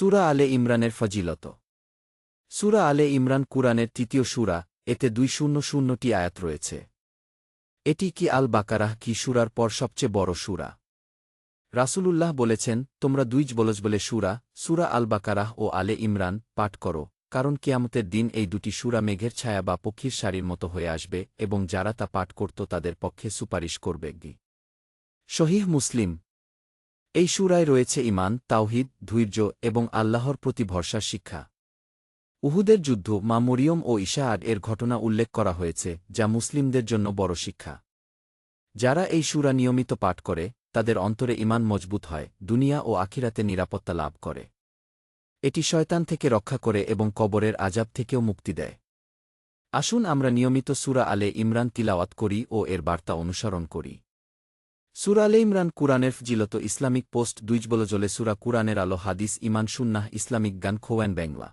সুরা আলে ইমরানের ফজিলত। সুরা আলে ইমরান কুরআনের তৃতীয় সুরা, এতে দুই শূন্য শূন্যটি আয়াত রয়েছে। এটি কি আল বাকারাহ কি সুরার পর সবচেয়ে বড় সুরা? রাসূলুল্লাহ বলেছেন, তোমরা দুইজ বলজ বলে সুরা সুরা আল বাকারাহ ও আলে ইমরান পাঠ করো, কারণ কিয়ামতের দিন এই দুটি সুরা মেঘের ছায়া বা পক্ষীর শাড়ির মতো হয়ে আসবে এবং যারা তা পাঠ করত তাদের পক্ষে সুপারিশ করবে। গি শহীহ মুসলিম এই সুরায় রয়েছে ইমান তাওহিদ, ধৈর্য এবং আল্লাহর প্রতি ভরসার শিক্ষা। উহুদের যুদ্ধ মা মরিয়ম ও ইশাআড এর ঘটনা উল্লেখ করা হয়েছে, যা মুসলিমদের জন্য বড় শিক্ষা। যারা এই সুরা নিয়মিত পাঠ করে, তাদের অন্তরে ইমান মজবুত হয়, দুনিয়া ও আখিরাতে নিরাপত্তা লাভ করে। এটি শয়তান থেকে রক্ষা করে এবং কবরের আজাব থেকেও মুক্তি দেয়। আসুন আমরা নিয়মিত সুরা আলে ইমরান তিলাওয়াত করি ও এর বার্তা অনুসরণ করি। সুরা আলে ইমরান কুরআনের জিলত ইসলামিক পোস্ট দুইজবলজলে সুরা কুরানের আলো, হাদিস ইমান সুন্নাহ, ইসলামিক গান, খোয়ান ব্যাংলা